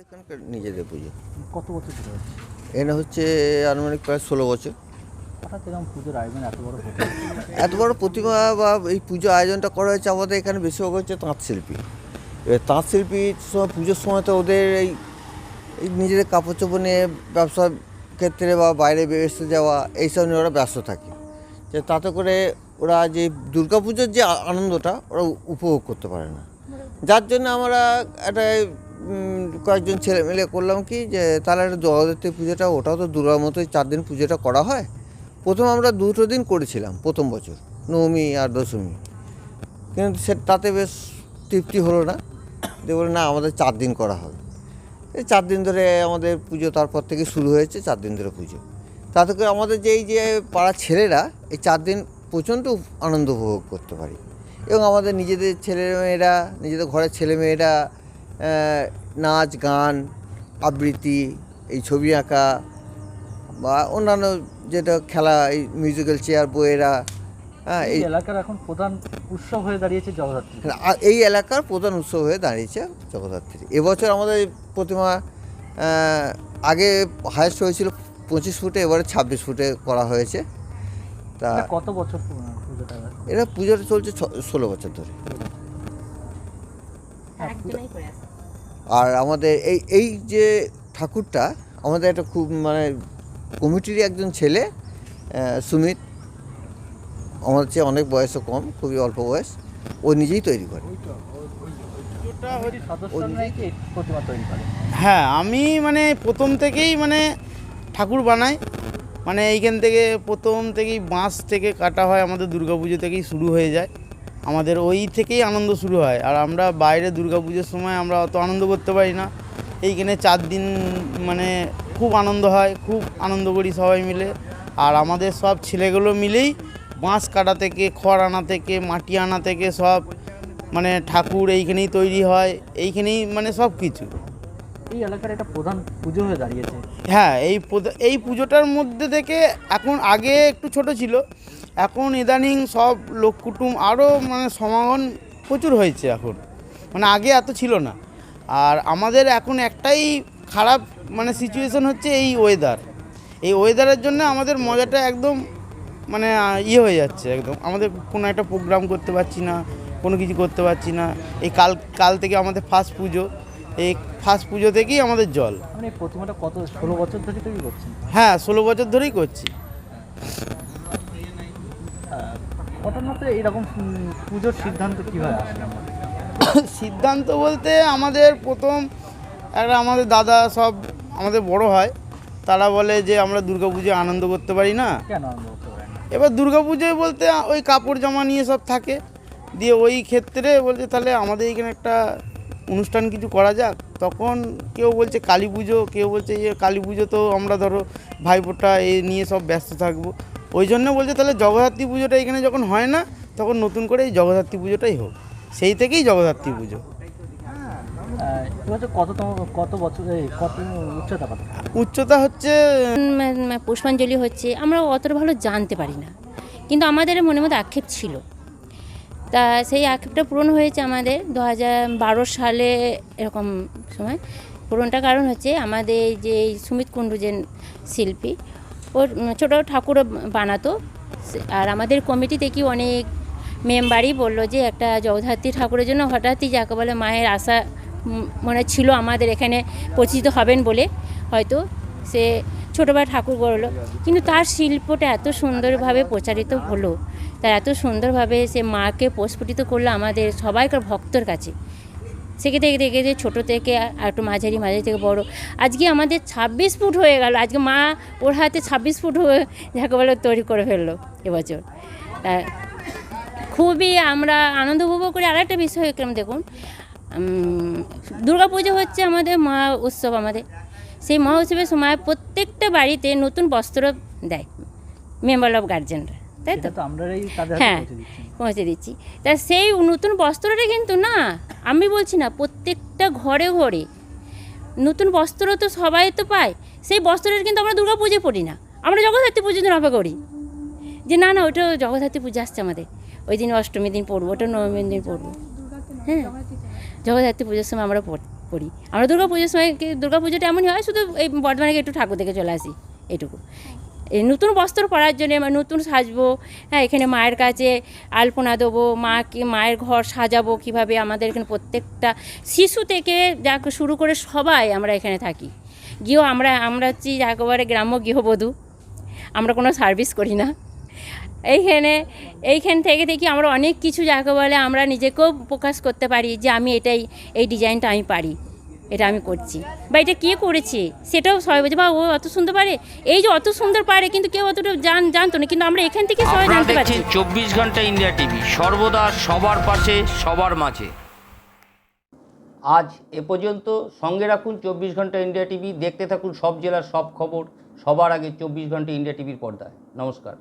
আমাদের এখানকার নিজেদের পুজো। কত বছর ধরে হচ্ছে? এখানে হচ্ছে আনুমানিক প্রায় ষোলো বছর। হঠাৎ এরকম পুজোর আয়োজন এত বড় এত বড় প্রতিমা বা এই পুজো আয়োজনটা করা হয়েছে আমাদের এখানে বেশিরভাগ হচ্ছে তাঁত শিল্পী। এবার তাঁত শিল্পীর সময় পুজোর সময় তো ওদের এই এই নিজেদের কাপড় চোপড় নিয়ে ব্যবসার ক্ষেত্রে বা বাইরে বেরোতে যাওয়া এইসব নিয়ে ওরা ব্যস্ত থাকে। যে তাতে করে ওরা যে দুর্গাপুজোর যে আনন্দটা ওরা উপভোগ করতে পারে না। যার জন্য আমরা একটা কয়েকজন ছেলে মিলে করলাম কি যে তাহলে একটা জগদ্ধাত্রী পুজোটা, ওটাও তো দুর্গার মতোই চার দিন পুজোটা করা হয়। প্রথম আমরা দুটো দিন করেছিলাম, প্রথম বছর, নবমী আর দশমী। কিন্তু সে, তাতে বেশ তৃপ্তি হলো না। দিয়ে বলে না, আমাদের চার দিন করা হবে। এই চার দিন ধরে আমাদের পুজো তারপর থেকে শুরু হয়েছে, চার দিন ধরে পুজো। তাতে করে আমাদের যে এই যে পাড়ার ছেলেরা, এই চার দিন প্রচণ্ড আনন্দ উপভোগ করতে পারি। এবং আমাদের নিজেদের ছেলেমেয়েরা নিজেদের ঘরের ছেলেমেয়েরা নাচ গান আবৃত্তি এই ছবি আঁকা বা অন্যান্য যেটা খেলা এই মিউজিক্যাল চেয়ার বইয়েরা হ্যাঁ এই এলাকার এখন প্রধান উৎসব হয়ে দাঁড়িয়েছে জগদ্ধাত্রী। এই এলাকার প্রধান উৎসব হয়ে দাঁড়িয়েছে জগদ্ধাত্রী। এবছর আমাদের প্রতিমা আগে হায়েস্ট হয়েছিল পঁচিশ ফুটে এবারে ছাব্বিশ ফুটে করা হয়েছে। তা কত বছর এটা পুজোটা চলছে ষোলো বছর ধরে। আর আমাদের এই এই যে ঠাকুরটা আমাদের একটা খুব মানে কমিটিরই একজন ছেলে সুমিত। আমাদের চেয়ে অনেক বয়সও কম খুবই অল্প বয়স। ও নিজেই তৈরি করে? হ্যাঁ আমি মানে প্রথম থেকেই মানে ঠাকুর বানাই। মানে এইখান থেকে প্রথম থেকেই বাঁশ থেকে কাটা হয় আমাদের দুর্গাপুজো থেকেই শুরু হয়ে যায়। আমাদের ওই থেকেই আনন্দ শুরু হয়। আর আমরা বাইরে দুর্গা পুজোর সময় আমরা অত আনন্দ করতে পারি না। এইখানে চার দিন মানে খুব আনন্দ হয় খুব আনন্দ করি সবাই মিলে। আর আমাদের সব ছেলেগুলো মিলেই বাঁশ কাটা থেকে খড় আনা থেকে মাটি আনা থেকে সব মানে ঠাকুর এইখানেই তৈরি হয় এইখানেই মানে সব কিছু। এই এলাকার একটা প্রধান পুজো হয়ে দাঁড়িয়েছে। হ্যাঁ এই এই পুজোটার মধ্যে থেকে এখন আগে একটু ছোট ছিল। এখন ইদানিং সব লোক কুটুম আরও মানে সমাগম প্রচুর হয়েছে এখন। মানে আগে এত ছিল না। আর আমাদের এখন একটাই খারাপ মানে সিচুয়েশন হচ্ছে এই ওয়েদার এই ওয়েদারের জন্য আমাদের মজাটা একদম মানে ইয়ে হয়ে যাচ্ছে একদম। আমাদের কোনো একটা প্রোগ্রাম করতে পারছি না কোনো কিছু করতে পারছি না। এই কাল কাল থেকে আমাদের ফার্স্ট পুজো। এই ফার্স্ট পুজো থেকেই আমাদের জল। মানে প্রতিমাটা কত ষোলো বছর ধরে তৈরি করছেন? হ্যাঁ ষোলো বছর ধরেই করছি। ঘটনাতে এইরকম পুজোর সিদ্ধান্ত কীভাবে সিদ্ধান্ত বলতে আমাদের প্রথম একটা আমাদের দাদা সব আমাদের বড় হয় তারা বলে যে আমরা দুর্গাপুজো আনন্দ করতে পারি না। এবার দুর্গাপুজোয় বলতে ওই কাপড় জামা নিয়ে সব থাকে দিয়ে ওই ক্ষেত্রে বলছে তাহলে আমাদের এখানে একটা অনুষ্ঠান কিছু করা যাক। তখন কেউ বলছে কালী পুজো কেউ বলছে যে কালী পুজো তো আমরা ধরো ভাইফোঁটা এ নিয়ে সব ব্যস্ত থাকব। ওই জন্য বলছে তাহলে জগদ্ধাত্রী পুজোটা এখানে যখন হয় না তখন নতুন করে এই জগদ্ধাত্রী পুজোটাই হোক। সেই থেকেই জগদ্ধাত্রী পুজো। উচ্চতা হচ্ছে পুষ্পাঞ্জলি হচ্ছে আমরা অতটা ভালো জানতে পারি না। কিন্তু আমাদের মনের মধ্যে আক্ষেপ ছিল। তা সেই আক্ষেপটা পূরণ হয়েছে আমাদের দু হাজার বারো সালে এরকম সময়। পূরণটা কারণ হচ্ছে আমাদের যে এই সুমিত কুণ্ডু যে শিল্পী উম, ছোটো ঠাকুর বানাতো। আর আমাদের কমিটি থেকে অনেক মেম্বারই বলল যে একটা জগদ্ধাত্রী ঠাকুরের জন্য হঠাৎই যাকে বলে মায়ের আশা মনে ছিল আমাদের এখানে পরিচিত হবেন বলে। হয়তো সে ছোটোবেলা ঠাকুর গড়লো কিন্তু তার শিল্পটা এত সুন্দরভাবে প্রচারিত হলো তার এত সুন্দরভাবে সে মাকে প্রস্ফুটিত করল আমাদের সবাইকার ভক্তর কাছে। সেক্ষেত্রে থেকে যে ছোটো থেকে আর একটু মাঝারি মাঝারি থেকে বড়। আজকে আমাদের ছাব্বিশ ফুট হয়ে গেল। আজকে মা ওর হাতে ছাব্বিশ ফুট হয়ে যাকে বলে তৈরি করে ফেলল এবছর। খুবই আমরা আনন্দ উপভোগ করি। আরেকটা বিষয় কেমন দেখুন পুজো হচ্ছে আমাদের মহা উৎসব আমাদের। সেই মহা উৎসবের সময় প্রত্যেকটা বাড়িতে নতুন বস্ত্র দেয় মেম্বার অফ গার্জেনরা তাই তো? আমরাই হ্যাঁ পৌঁছে দিচ্ছি। তা সেই নতুন বস্ত্রটা কিন্তু না আমি বলছি না প্রত্যেকটা ঘরে ঘরে নতুন বস্ত্র তো সবাই তো পায়। সেই বস্ত্রটা কিন্তু আমরা দুর্গা পুজো পড়ি না। আমরা জগদ্ধাত্রী পুজোর দিন অপেক্ষা করি। যে না না ওটা জগদ্ধাত্রী পুজো আসছে আমাদের। ওই দিন অষ্টমী দিন পড়ব ওটা নবমীর দিন পড়ব। হ্যাঁ জগদ্ধাত্রী পুজোর সময় আমরা পড়- আমরা দুর্গা পুজোর সময় কি দুর্গা পুজোটা এমনই হয় শুধু এই বর্ধমানে একটু ঠাকুর দেখে চলে আসি এইটুকু এই নতুন বস্ত্র পরার জন্য নতুন সাজবো। হ্যাঁ এখানে মায়ের কাছে আলপনা দেবো, মাকে, মায়ের ঘর সাজাবো কীভাবে আমাদের এখানে প্রত্যেকটা শিশু থেকে যা শুরু করে সবাই আমরা এখানে থাকি। গিয়েও আমরা আমরা হচ্ছি একেবারে গ্রাম্য গৃহবধূ। আমরা কোনো সার্ভিস করি না। এইখানে, এইখান থেকে দেখি আমরা অনেক কিছু যাকে বলে আমরা নিজেকেও প্রকাশ করতে পারি যে আমি এটাই, এই ডিজাইনটা আমি পারি। এটা আমি করছি। বা এটা কে করেছে? সেটাও সবাই বলছে বা ও অত সুন্দর পারে? এই যে অত সুন্দর পারে কিন্তু কেউ অতটা জান জানতো না কিন্তু আমরা এখান থেকে সবাই জানতে পারছি। চব্বিশ ঘণ্টা ইন্ডিয়া টিভি সর্বদা সবার পাশে সবার মাঝে। আজ এ পর্যন্ত সঙ্গে রাখুন চব্বিশ ঘণ্টা ইন্ডিয়া টিভি দেখতে থাকুন সব জেলার সব খবর সবার আগে চব্বিশ ঘণ্টা ইন্ডিয়া টিভির পর্দায়। নমস্কার।